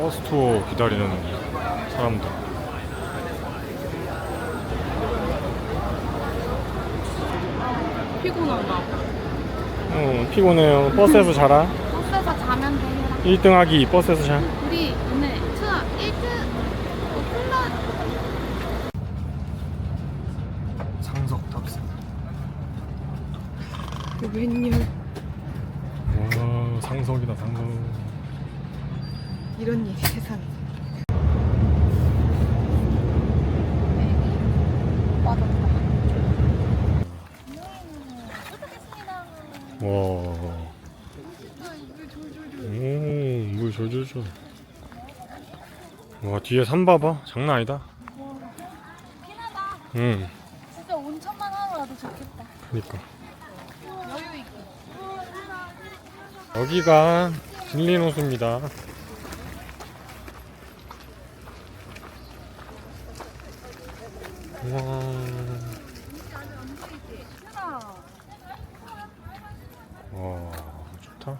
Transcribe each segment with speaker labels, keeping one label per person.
Speaker 1: 버스 투어 기다리는 사람들.
Speaker 2: 피곤하다.
Speaker 1: 어, 피곤해요. 버스에서 자라.
Speaker 2: 버스에서 자면 되라.
Speaker 1: 1등 하기 버스에서 자.
Speaker 2: 우리 오늘 투어 1등 오픈런.
Speaker 1: 상석 탑승.
Speaker 2: 웬열
Speaker 1: 와, 상석이다, 상석.
Speaker 2: 이런 일이 세상에. 빠졌다.
Speaker 1: 와. 오, 물 졸졸졸. 와, 뒤에 산 봐봐. 장난 아니다.
Speaker 2: 피나다.
Speaker 1: 응,
Speaker 2: 진짜 온천만 하러 와도 좋겠다.
Speaker 1: 그니까.
Speaker 2: 여유 있게.
Speaker 1: 여기가 진린 호수입니다. 와, 와, 좋다.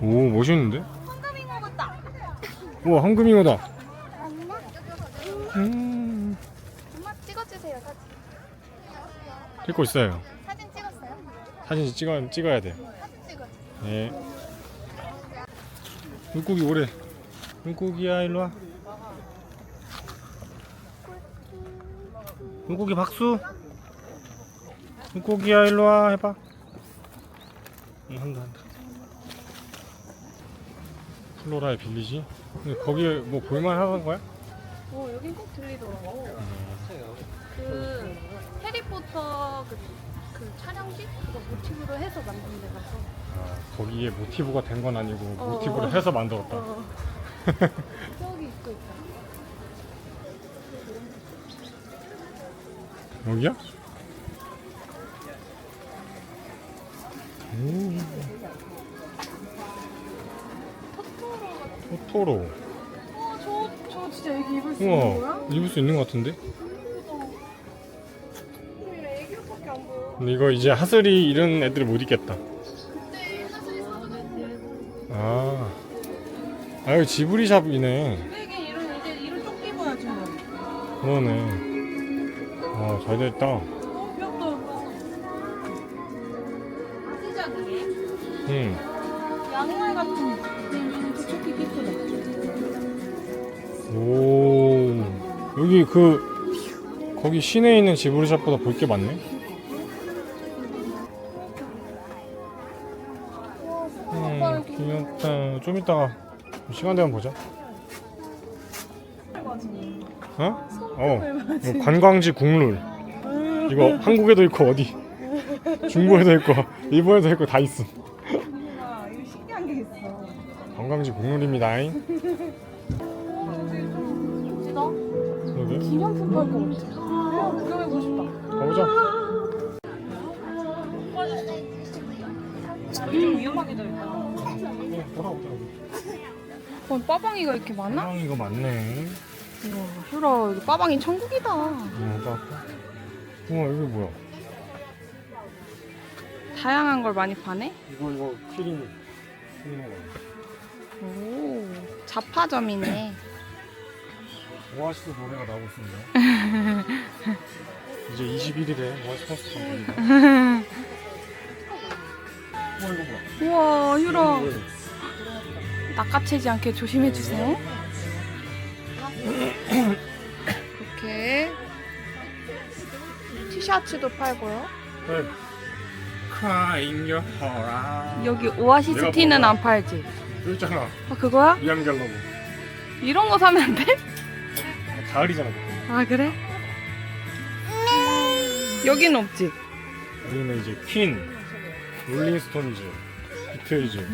Speaker 1: 오, 멋있는데? 우와, 황금잉어다.
Speaker 2: 엄마?
Speaker 1: 음,
Speaker 2: 엄마 찍어주세요 사진.
Speaker 1: 찍고 있어요.
Speaker 2: 사진 찍었어요?
Speaker 1: 사진 찍어, 찍어야 돼.
Speaker 2: 사진 찍어주세요.
Speaker 1: 네. 물고기 오래. 물고기야, 일로 와. 물고기 박수. 물고기야, 일로 와. 해봐. 응, 한다, 한다. 플로라의 빌리지? 근데 거기에 뭐 볼만 하는 거야?
Speaker 2: 어 여긴 꼭 들리더라고. 그 해리포터 그, 그 촬영지 그거 모티브로 해서 만든 데라서.
Speaker 1: 아, 거기에 모티브가 된 건 아니고
Speaker 2: 어.
Speaker 1: 모티브를 해서 만들었다.
Speaker 2: 어. 저기 있고 있다.
Speaker 1: 여기야? 오,
Speaker 2: 토토로 같은.
Speaker 1: 토토로.
Speaker 2: 어저 저 진짜 애기 입을 수 있는 거야?
Speaker 1: 입을 수 있는 것 같은데?
Speaker 2: 예쁘다. 애기로밖에 안 보여.
Speaker 1: 근데 이거 이제 하슬이 이런 애들을 못 입겠다.
Speaker 2: 그때 애들.
Speaker 1: 아, 아 여기 지브리샵이네.
Speaker 2: 이런 이제 이런 조끼 입어야지 뭐.
Speaker 1: 그러네. 아, 잘 됐다.
Speaker 2: 어 귀엽다. 아시작이네.
Speaker 1: 응.
Speaker 2: 양말 같은.
Speaker 1: 오, 여기 그 거기 시내에 있는 지브리샵보다 볼 게 많네. 음, 귀엽다. 좀 이따가 시간 되면 보자. 어? 어. 이거 관광지 국룰. 이거 한국에도 있고 어디 중국에도 있고 일본에도 있고 다 있어.
Speaker 2: 아, 이거 신기한 게 있어.
Speaker 1: 관광지 국룰입니다. 여기
Speaker 2: 기념품 같아. 아, 구경해보고 싶다.
Speaker 1: 가보자.
Speaker 2: 좀 위험하게 되겠다. 어, 빠방이가 이렇게 많아?
Speaker 1: 이거 많네.
Speaker 2: 우와, 효라, 이거 빠방이 천국이다.
Speaker 1: 어, 나. 우와 이게 뭐야?
Speaker 2: 다양한 걸 많이 파네?
Speaker 1: 이거 이거 키링. 키링
Speaker 2: 오, 자파점이네.
Speaker 1: 오아시스 노래가 나오고 있습니다. 이제 21일에 오아시스 콘서트 갑니다. 우와 이거 뭐야?
Speaker 2: 우와.
Speaker 1: 이거
Speaker 2: 낚아채지 않게 조심해주세요. 티셔츠도 팔고요.
Speaker 1: 뭐야? Crying your heart out.
Speaker 2: 여기 오아시스
Speaker 1: 내가
Speaker 2: 티는? 안 팔지.
Speaker 1: 여기 있잖아.
Speaker 2: 아, 그거야?
Speaker 1: 갈라고.
Speaker 2: 이런 거 사면 안 돼?
Speaker 1: 가을이잖아. 그거.
Speaker 2: 아, 그래? 여기는 없지.
Speaker 1: 여기는 이제 퀸, 롤링스톤즈, 비틀즈.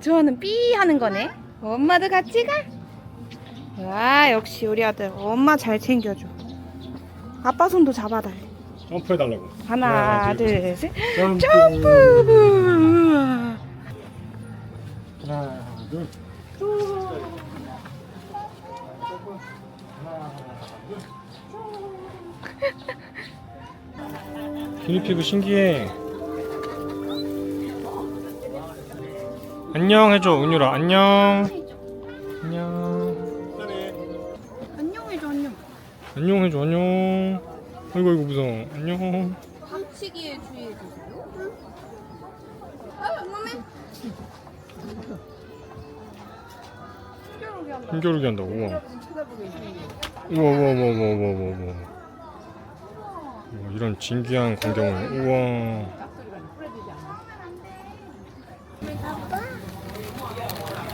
Speaker 2: 좋아하는 삐 하는 거네. 엄마도 같이 가. 와 역시 우리 아들 엄마 잘 챙겨줘. 아빠 손도 잡아달래.
Speaker 1: 점프해달라고.
Speaker 2: 하나, 둘, 셋.
Speaker 1: 점프.
Speaker 2: 점프.
Speaker 1: 하나, 둘. 기니피그 신기해. 안녕 해줘 은유라 안녕. 안녕.
Speaker 2: 안녕 해줘 안녕.
Speaker 1: 안녕 해줘 안녕. 아이고 이거 무서워. 안녕.
Speaker 2: 박치기에 주의해주세요. 아, 엄마매. 신기하게 한다.
Speaker 1: 힘겨루기 한다. 우와 우와 우와 우와 우와. 우와. 우와, 이런 진귀한 광경을 우와.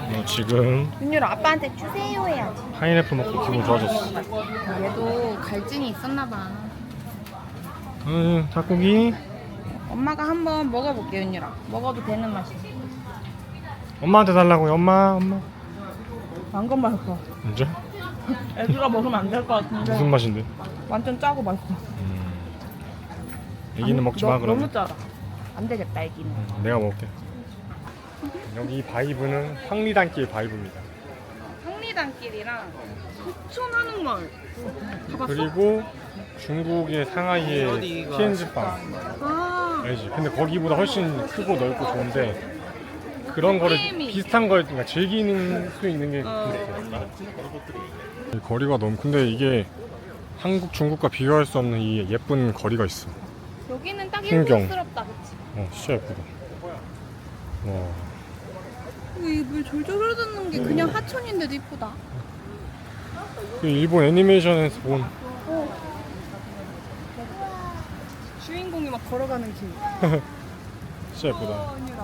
Speaker 1: 어, 지금
Speaker 2: 윤유라 아빠한테 주세요 해야지.
Speaker 1: 파인애플 먹고 기분 좋아졌어.
Speaker 2: 얘도 갈증이 있었나 봐.
Speaker 1: 음, 닭고기.
Speaker 2: 엄마가 한번 먹어볼게 윤유라. 먹어도 되는 맛이지.
Speaker 1: 엄마한테 달라고요. 엄마, 엄마.
Speaker 2: 완전 맛있어.
Speaker 1: 진짜?
Speaker 2: 애기가 먹으면 안 될 것 같은데.
Speaker 1: 무슨 맛인데?
Speaker 2: 완전 짜고 맛있어.
Speaker 1: 음. 애기는 먹지 마
Speaker 2: 너-
Speaker 1: 그럼.
Speaker 2: 너무 짜다. 안 되겠다 애기는.
Speaker 1: 음, 내가 먹을게. 여기 바이브는 황리단길 바이브입니다.
Speaker 2: 황리단길이랑 소천하는 마을. 가봤어?
Speaker 1: 그리고 중국의 상하이의 티엔즈방
Speaker 2: 아.
Speaker 1: 알지? 근데 거기보다 훨씬 크고 넓고 좋은데 그런 거를
Speaker 2: 게임이.
Speaker 1: 비슷한 걸 그러니까 즐기는 수 있는 게
Speaker 2: 어.
Speaker 1: 이 거리가 너무 근데 이게 한국 중국과 비교할 수 없는 이 예쁜 거리가 있어.
Speaker 2: 여기는 딱
Speaker 1: 풍경.
Speaker 2: 일본스럽다, 그치?
Speaker 1: 어, 진짜 예쁘다. 와,
Speaker 2: 이물 졸졸 흐르는 게 그냥 하천인데도 이쁘다.
Speaker 1: 그 일본 애니메이션에서 본
Speaker 2: 주인공이 막 걸어가는 길.
Speaker 1: 진짜 예쁘다.
Speaker 2: 어. 이거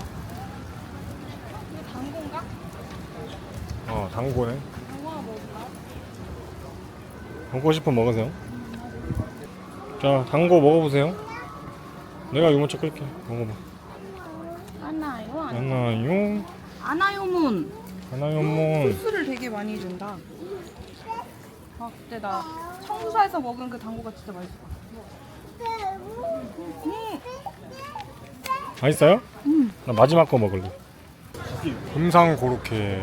Speaker 2: 당근가?
Speaker 1: 어, 당고네.
Speaker 2: 먹을까?
Speaker 1: 먹고 싶으면 먹으세요. 자, 당고 먹어보세요. 내가 이거 먼저 끌게. 먹어봐.
Speaker 2: 하나요? 아니.
Speaker 1: 하나요?
Speaker 2: 아나요문.
Speaker 1: 하나요, 뭐.
Speaker 2: 소스를 되게 많이 준다. 아 그때 나 청사에서 먹은 그 당구가 진짜 맛있어. 음,
Speaker 1: 맛있어요?
Speaker 2: 음.
Speaker 1: 나 마지막 거 먹을래. 금상 고로케.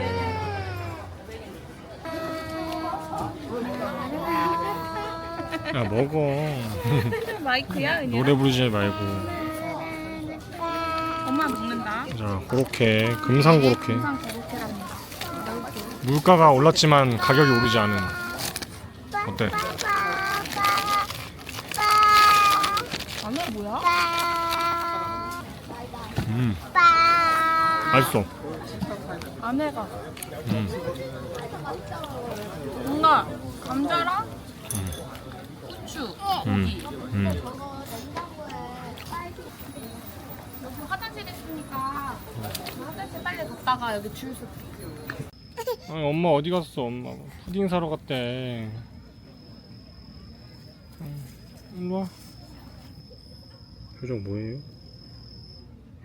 Speaker 1: 야 먹어.
Speaker 2: 마이크야?
Speaker 1: 노래 부르지 말고. 자 고로케, 금상 고로케. 물가가 올랐지만 가격이 오르지 않은. 어때?
Speaker 2: 안에 뭐야?
Speaker 1: 음, 맛있어.
Speaker 2: 안에가
Speaker 1: 음,
Speaker 2: 뭔가 감자랑 후추,
Speaker 1: 음,
Speaker 2: 고기.
Speaker 1: 음.
Speaker 2: 여기 화장실 있으니까 화장실 빨리 갔다가 여기 줄 서.
Speaker 1: 아니, 엄마 어디 갔어? 엄마 푸딩 사러 갔대. 응, 일로 와. 표정 뭐예요?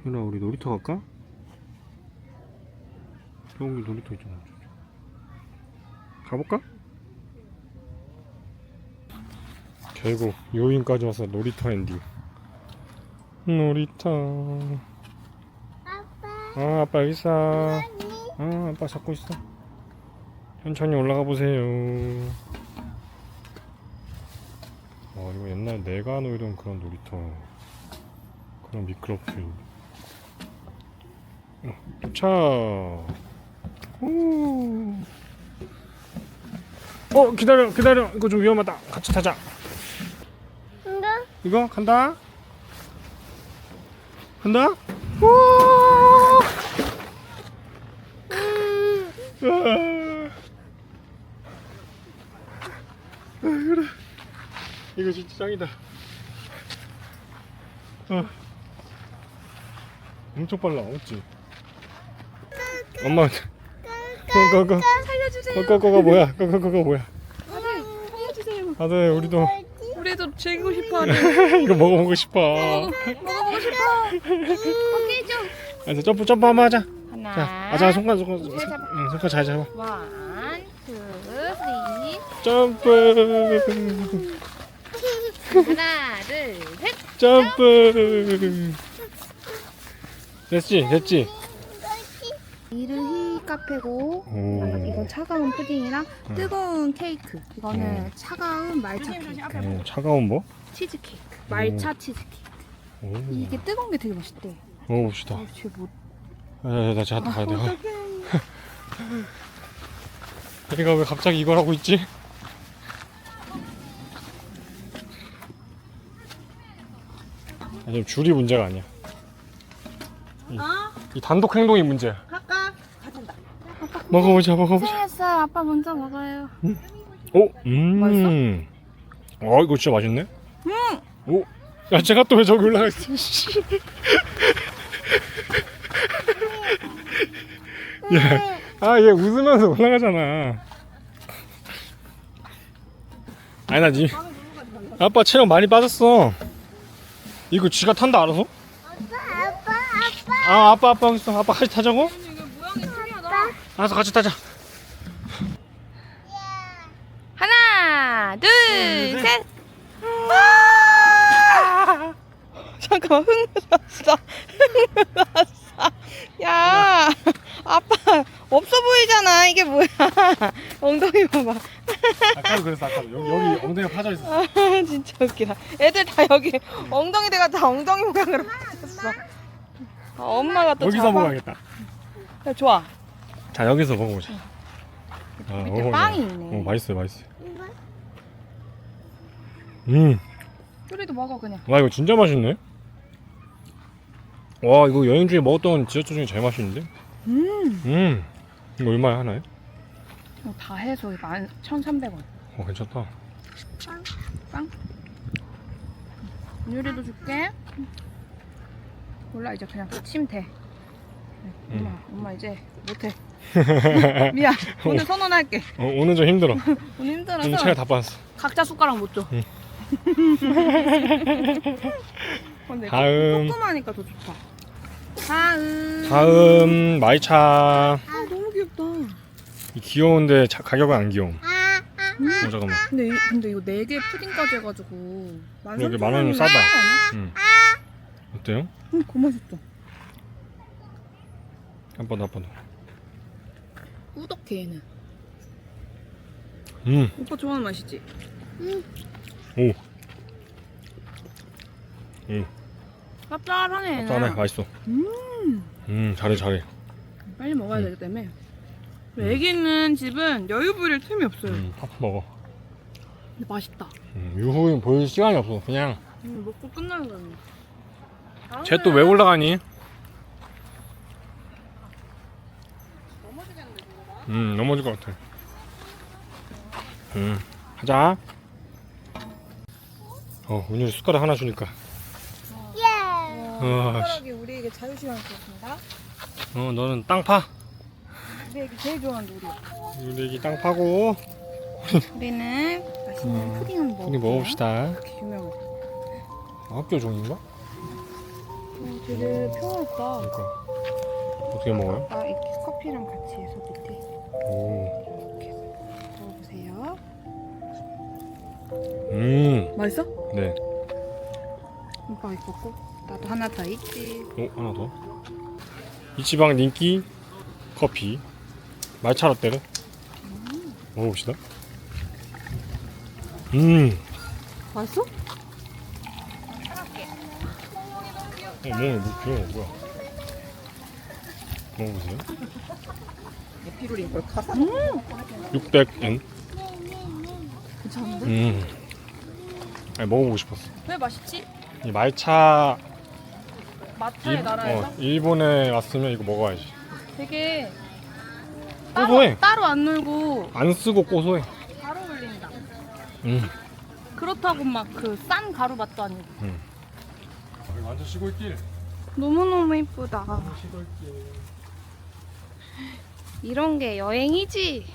Speaker 1: 현아 우리 놀이터 갈까? 저기 놀이터 있잖아. 가볼까? 결국 요인까지 와서 놀이터 엔딩. 놀이터. 아 아빠 여기 있어. 아 아빠 잡고 있어. 천천히 올라가 보세요. 와 이거 옛날 내가 놀던 그런 놀이터. 그런 미끄럽길. 어, 도착. 오. 어 기다려 기다려 이거 좀 위험하다. 같이 타자. 이거 간다. 간다. 우. 아. 아, 그래. 이거 진짜 짱이다. 어. 엄청 빨라, 맞지? 엄마, 그거,
Speaker 2: 살려주세요.
Speaker 1: 그거 뭐야? 그거 뭐야?
Speaker 2: 아들 살려주세요.
Speaker 1: 아들, 우리도
Speaker 2: 즐기고 싶어 하는.
Speaker 1: 이거 먹어보고 싶어.
Speaker 2: 먹어보고 싶어. 오케이 좀.
Speaker 1: 아, 점프, 점프 한번 하자.
Speaker 2: 하나.
Speaker 1: 자, 아, 자, 손가락, 손가락,
Speaker 2: 잘 잡아.
Speaker 1: 응, 손가락 잘 잡아.
Speaker 2: 원, 투, 쓰리.
Speaker 1: 점프,
Speaker 2: 하나, 둘, 셋.
Speaker 1: 점프. 됐지, 됐지.
Speaker 2: 이 카페고
Speaker 1: 오.
Speaker 2: 이건 차가운 푸딩이랑
Speaker 1: 음.
Speaker 2: 뜨거운 케이크. 이거는
Speaker 1: 음.
Speaker 2: 차가운 말차 케이크.
Speaker 1: 오, 차가운 뭐?
Speaker 2: 치즈 케이크. 말차 치즈 케이크.
Speaker 1: 오.
Speaker 2: 이게 뜨거운 게 되게 맛있대.
Speaker 1: 먹어봅시다.
Speaker 2: 아, 쟤 뭐?
Speaker 1: 야, 나 저한테 가야 돼.
Speaker 2: 어떡해.
Speaker 1: 얘가 왜 갑자기 이걸 하고 있지? 아니 줄이 문제가 아니야. 이,
Speaker 2: 어?
Speaker 1: 이 단독 행동이 문제야. 먹어보자, 먹어보자.
Speaker 2: 고생했어요. 아빠 먼저 먹어요.
Speaker 1: 오, 음. 어, 이거 진짜 맛있네.
Speaker 2: 음.
Speaker 1: 오, 야, 제가 또 왜 저기 올라가 있어? 씨. 야, 아, 얘 웃으면서 올라가잖아. 아니, 나 니, 아빠 체력 많이 빠졌어. 이거 쥐가 탄다, 알아서?
Speaker 3: 아빠, 아빠.
Speaker 1: 아, 아빠, 아빠, 있어. 아빠 같이 타자고?
Speaker 2: 이게 모양이 특이하다.
Speaker 1: 알았어, 같이 타자.
Speaker 2: 하나, 둘,
Speaker 1: 둘,
Speaker 2: 셋. 와! 잠깐만 흥 났어. 흥 났어. 야, 아빠 없어 보이잖아. 이게 뭐야? 엉덩이 봐봐.
Speaker 1: 아까도 그랬어, 아까도. 여기, 여기 엉덩이가 파져 있어.
Speaker 2: 아, 진짜 웃기다. 애들 다 여기 엉덩이 대가 다 엉덩이 모양으로 바뀌었어. 아, 엄마가 또
Speaker 1: 여기서
Speaker 2: 잡아.
Speaker 1: 먹어야겠다.
Speaker 2: 야, 좋아.
Speaker 1: 자, 여기서 먹어보자. 아,
Speaker 2: 밑에
Speaker 1: 먹어보자.
Speaker 2: 빵이 있네.
Speaker 1: 어, 맛있어요, 맛있어요. 음.
Speaker 2: 뚜리도 먹어 그냥.
Speaker 1: 와 이거 진짜 맛있네. 와 이거 여행 중에 먹었던 디저트 중에 제일 맛있는데.
Speaker 2: 음.
Speaker 1: 음. 이거 얼마야 하나에?
Speaker 2: 이거 다 해서 만 1,300원.
Speaker 1: 어 괜찮다.
Speaker 2: 빵. 유리도 줄게. 몰라 이제 그냥 치면 돼. 네, 엄마, 엄마 이제 못해. 미안. 오늘 선언할게.
Speaker 1: 어, 오늘 좀 힘들어.
Speaker 2: 오늘 힘들어서
Speaker 1: 오늘 체가 다 빠졌어.
Speaker 2: 각자 숟가락 못 줘.
Speaker 1: 응.
Speaker 2: 근데
Speaker 1: 다음.
Speaker 2: 조그마니까 더 좋다. 다음.
Speaker 1: 다음 마이차.
Speaker 2: 아 너무 귀엽다.
Speaker 1: 이 귀여운데 자- 가격은 안 귀여움.
Speaker 3: 아, 아.
Speaker 1: 어 잠깐만.
Speaker 2: 근데 이- 근데 이거 네 개 푸딩까지 해가지고 만
Speaker 1: 여기
Speaker 2: 삼천
Speaker 1: 만 원이면 싸다. 음. 어때요?
Speaker 2: 응, 그 맛있어.
Speaker 1: 한 번, 한 번.
Speaker 2: 꾸덕해 얘는.
Speaker 1: 음.
Speaker 2: 오빠 좋아하는 맛이지?
Speaker 1: 오. 음.
Speaker 2: 짭짤하네 얘는.
Speaker 1: 짠해. 맛있어.
Speaker 2: 음.
Speaker 1: 음 잘해 잘해.
Speaker 2: 빨리 먹어야
Speaker 1: 음.
Speaker 2: 되기 때문에. 애기 있는 집은 여유 부릴 틈이 없어요.
Speaker 1: 음. 팍 먹어.
Speaker 2: 근데 맛있다.
Speaker 1: 음. 유후인 보일 시간이 없어. 그냥.
Speaker 2: 음, 먹고 끝나는 거야.
Speaker 1: 쟤 또 왜 올라가니?
Speaker 2: 넘어지겠는데 저거
Speaker 1: 음 넘어질 것 같아. 음 하자. 어 은율이 숟가락 하나 주니까.
Speaker 3: 예.
Speaker 1: 어, 씨.
Speaker 2: 숟가락이 우리에게 자유시간 주었습니다.
Speaker 1: 어 너는 땅 파.
Speaker 2: 우리 애기 제일 좋아하는 우리.
Speaker 1: 우리 애기 땅 파고.
Speaker 2: 우리는 맛있는
Speaker 1: 음,
Speaker 2: 푸딩을 먹어.
Speaker 1: 우리 먹읍시다.
Speaker 2: 유명해.
Speaker 1: 학교 종인가?
Speaker 2: 어, 되게 평화롭다.
Speaker 1: 그러니까 어떻게 먹어요?
Speaker 2: 아, 이렇게 커피랑 같이 해서 밑에
Speaker 1: 오.
Speaker 2: 먹어보세요.
Speaker 1: 음.
Speaker 2: 맛있어?
Speaker 1: 네.
Speaker 2: 오빠 이거 꼭 나도 하나 더 있지.
Speaker 1: 오 하나 더. 이치방 인기 커피 말차 라떼를 먹어봅시다. 음.
Speaker 2: 맛있어?
Speaker 1: 어, 몸이 뭐 귀여워 뭐야? 먹어보세요.
Speaker 2: 피로리 이걸 카사?
Speaker 1: 600엔.
Speaker 2: 괜찮은데?
Speaker 1: 음. 아니 먹어보고 싶었어.
Speaker 2: 왜 맛있지?
Speaker 1: 이 말차
Speaker 2: 마차의
Speaker 1: 일,
Speaker 2: 나라에서
Speaker 1: 어, 일본에 왔으면 이거 먹어야지.
Speaker 2: 되게
Speaker 1: 고소해.
Speaker 2: 따로, 따로 안 놀고
Speaker 1: 안 쓰고 고소해.
Speaker 2: 바로 올린다.
Speaker 1: 음.
Speaker 2: 그렇다고 막 그 싼 가루 맛도 아니고.
Speaker 1: 완전 시골길.
Speaker 2: 너무너무 이쁘다.
Speaker 1: 시골길.
Speaker 2: 이런 게 여행이지.